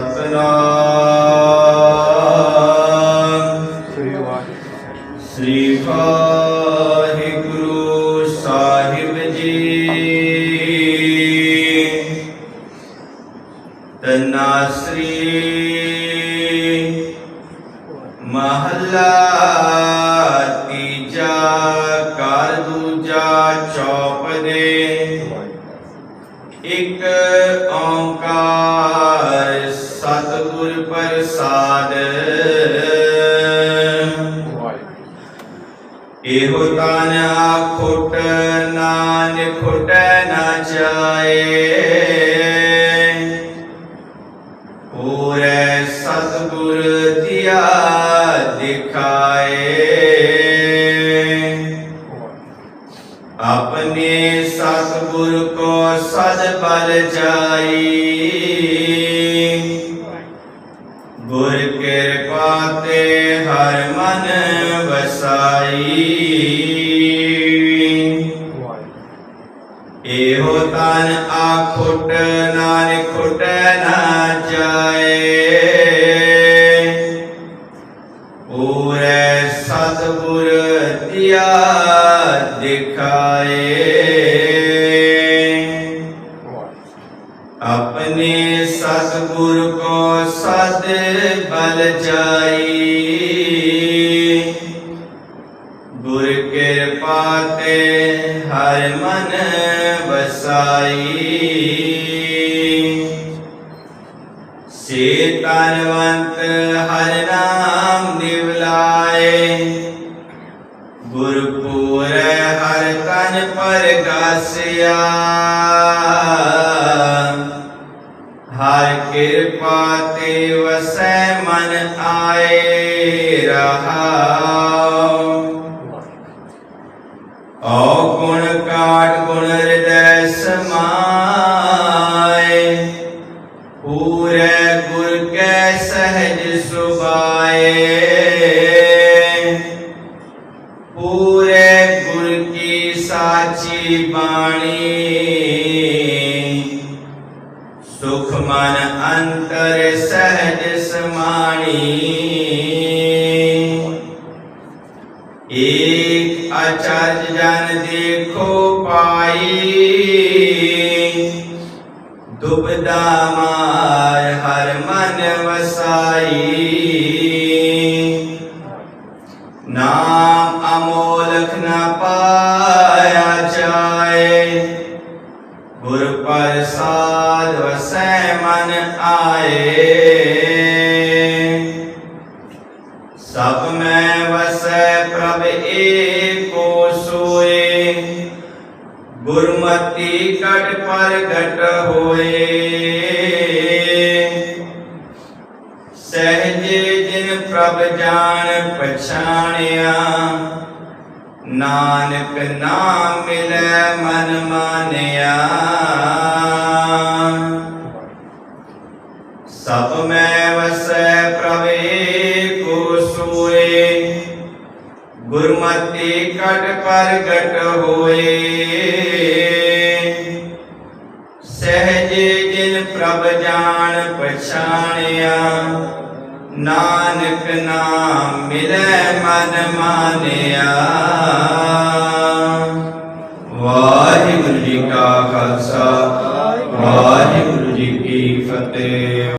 ਸਤਨਾਮ ਸ੍ਰੀ ਵਾਹਿਗੁਰੂ ਸ੍ਰੀ ਵਾਹਿਗੁਰੂ ਸਾਹਿਬ ਜੀ ਤਨਾਸਰੀ ਮਹੱਲਾ ਤੀਜਾ ਕਰ ਦੂਜਾ ਚੌਪ ਦੇ ਇਕ ਓੰਕਾਰ ਪ੍ਰਸਾਦ ਇਹੋ ਤਨ ਖੁਟ ਨਾਨ ਖੁਟ ਨਾ ਜਾਏ। ਪੂਰੇ ਸਤਗੁਰ ਦਿਆ ਦਿਖਾਏ। ਆਪਣੇ ਸਤਗੁਰ ਕੋ ਸਦ ਬਲ ਜਾਈ। ਗੁਰ ਕਿਰਪਾ ਤੇ ਹਰ ਮਨ ਵਸਾਈ। ਇਹੋ ਤਨ ਆਖੁੱਟ ਨਾਨਕ ਖੁੱਟ ਨਾ ਜਾਏ। ਪੂਰੇ ਸਤਿਗੁਰ ਦਿਆ ਦਿਖਾਏ। ਆਪਣੇ ਸਤਗੁਰ ਕੋ ਸਤ ਬਲ ਜਾਈ। ਗੁਰ ਕਿਰਪਾ ਤੇ ਹਰ ਮਨ ਵਸਾਈ। ਸੇ ਤਨਵੰਤ ਹਰ ਨਾਮ ਨਿਵਲਾਏ। ਗੁਰ ਪੂਰੇ ਹਰ ਤਨ ਪਰਗਾਸਿਆ ਗਾਸਿਆ ਹਰ ਕਿਰਪਾ ਤੇ ਵਸੈ ਮਨ ਆਏ ਰਹਾਉ ਓ ਗੁਣ ਕਾਟ ਗੁਣ ਹਿਰਦੈ ਸਮਾਏ ਪੂਰੇ ਗੁਰ ਕੈ ਸਹਿਜ ਸੁਭਾਏ ਪੂਰੇ ਗੁਰ ਕੀ ਸਾਚੀ ਬਾਣੀ ਸੁਖ ਮਨ ਅੰਤਰ ਸਹਿਜ ਸਮਾਣੀ ਏਕ ਆਚਾਰਜ ਜਨ ਦੇਖੋ ਪਾਈ ਦੁਬਦਾ ਮਾਰ ਹਰ ਮਨ ਵਸਾਈ ਮਨ ਆਏ। ਸਭ ਮੈਂ ਵਸੈ ਪ੍ਰਭ ਏਕੋ ਸੋਏ। ਗੁਰਮਤੀ ਕਟ ਪ੍ਰਗਟ ਹੋਏ। ਸਹਜੇ ਜਿਨ ਪ੍ਰਭ ਜਾਣ ਪਛਾਣਿਆ, ਨਾਨਕ ਨਾਮ ਮਿਲੈ ਮਨ ਮਾਨਿਆ। ਸਭ ਮੈਂ ਵਸੈ ਪ੍ਰਵੇ ਏਕੋ ਸੋਏ ਗੁਰਮਤੀ ਕਟ ਪ੍ਰਗਟ ਹੋਏ। ਸਹਜੇ ਜਿਨ ਪ੍ਰਭ ਜਾਣ ਪਛਾਣਿਆ, ਨਾਨਕ ਨਾਮ ਮਿਲੈ ਮਨ ਮਾਨਿਆ।